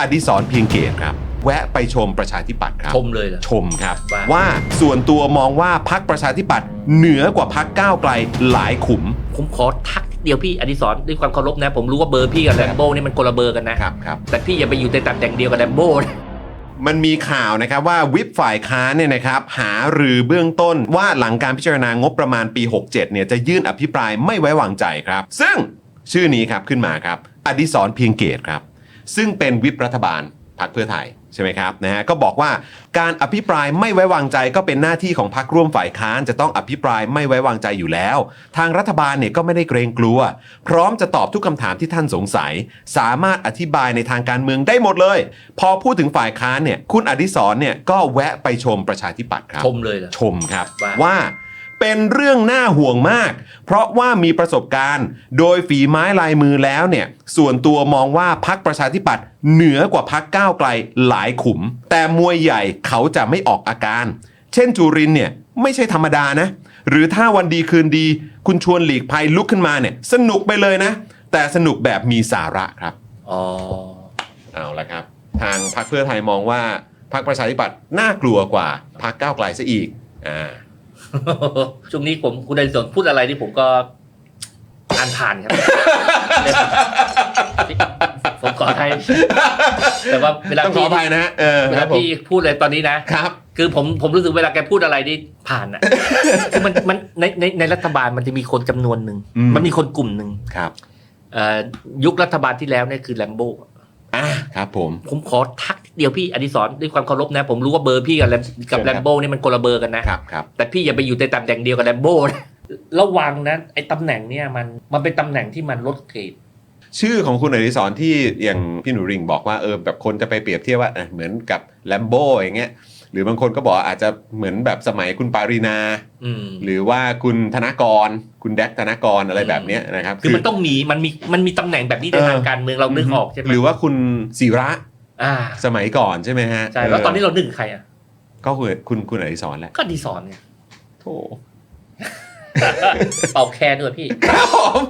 อดิศรเพียงเกตครับ แวะไปชมประชาธิปัตย์ครับ ชมเลยเหรอ ชมครับ ว่า ว่าส่วนตัวมองว่าพักประชาธิปัตย์เหนือกว่าพักก้าวไกลหลายขุม ผมขอทักเดียวพี่อดิศรด้วยความเคารพนะ ผมรู้ว่าเบอร์พี่กับแลมโบ้นี่มันคนละเบอร์กันนะ ครับครับ แต่พี่อย่าไปอยู่ในตำแหน่งเดียวกับแลมโบ้นะ มันมีข่าวนะครับว่าวิปฝ่ายค้านเนี่ยนะครับหารือเบื้องต้นว่าหลังการพิจารณางบประมาณปี 67 เนี่ยจะยื่นอภิปรายไม่ไว้วางใจครับ ซึ่งชื่อนี้ครับขึ้นมาครับ อดิศรเพียงเกตครับ ซึ่งเป็นวิปรัฐบาลพรรคเพื่อไทยใช่ไหมครับนะฮะก็บอกว่าการอภิปรายไม่ไว้วางใจก็เป็นหน้าที่ของพรรคร่วมฝ่ายค้านจะต้องอภิปรายไม่ไว้วางใจอยู่แล้ว ทางรัฐบาลเนี่ยก็ไม่ได้เกรงกลัว พร้อมจะตอบทุกคำถามที่ท่านสงสัย สามารถอธิบายในทางการเมืองได้หมดเลย พอพูดถึงฝ่ายค้านเนี่ยคุณอดิศรเนี่ยก็แวะไปชมประชาธิปัตย์ครับชมเลยเหรอชมครับว่าว่า เป็นเรื่องน่าห่วงมาก เพราะว่ามีประสบการณ์ โดยฝีไม้ลายมือแล้วเนี่ย ส่วนตัวมองว่าพักประชาธิปัตย์เหนือกว่าพักก้าวไกลหลายขุม แต่มวยใหญ่เขาจะไม่ออกอาการ เช่นจุรินทร์เนี่ยไม่ใช่ธรรมดานะ หรือถ้าวันดีคืนดี คุณชวนหลีกภัยลุกขึ้นมาเนี่ย สนุกไปเลยนะ แต่สนุกแบบมีสาระครับอ๋อเอาละครับ ทางพรรคเพื่อไทยมองว่าพรรคประชาธิปัตย์น่ากลัวกว่าพรรคก้าวไกลซะอีกอ่า ช่วงนี้ผมคุณอดิศรพูดอะไรที่ผมก็อ่านผ่านครับ ผมขอให้แต่ว่าเวลาต้องขอพี่อภัยนะฮะเออเวคลารับผมพี่พูดอะไรตอนนี้นะ ครับ คือผมผมรู้สึกเวลาแกพูดอะไรนี่ผ่านอะ คือมันมันในในในรัฐบาลมันจะมีคนจำนวนหนึ่งอืม มันมีคนกลุ่มหนึ่งครับเอ่อยุครัฐบาลที่แล้วเนี่ยคือแลมโบ้อะครับผม ผมขอทัก เดียวพี่อดิศรด้วยความเคารพนะ ผมรู้ว่าเบอร์พี่กับแลมกับเชิญครับแลมโบ้นี่มันคนละเบอร์กันนะครับครับแต่พี่อย่าไปอยู่ในตำแหน่งเดียวกับแลมโบ้นะระวังนะไอ้ตำแหน่งเนี่ยมันมันเป็นตำแหน่งที่มันลดเกรดชื่อของคุณอดิศรที่อย่างพี่หนูริงบอกว่าเออแบบคนจะไปเปรียบเทียบว่าเออเหมือนกับแลมโบอย่างเงี้ยหรือบางคนก็บอกอาจจะเหมือนแบบสมัยคุณปารีนาอืมหรือว่าคุณธนกร คุณแดกธนกรอะไรแบบเนี้ยนะครับ คือมันต้องมีมันมีมันมีตำแหน่งแบบนี้ในทางการเมืองเรานึกออกใช่ไหมหรือว่าคุณศิระ อ่าสมัยก่อนใช่ไหมฮะใช่แล้วตอนนี้เรานึกใครอะ ก็คือคุณคุณอดิศรแหละก็อดิศรเนี่ยโธ่เป่าแคนด้วยพี่ ครับผม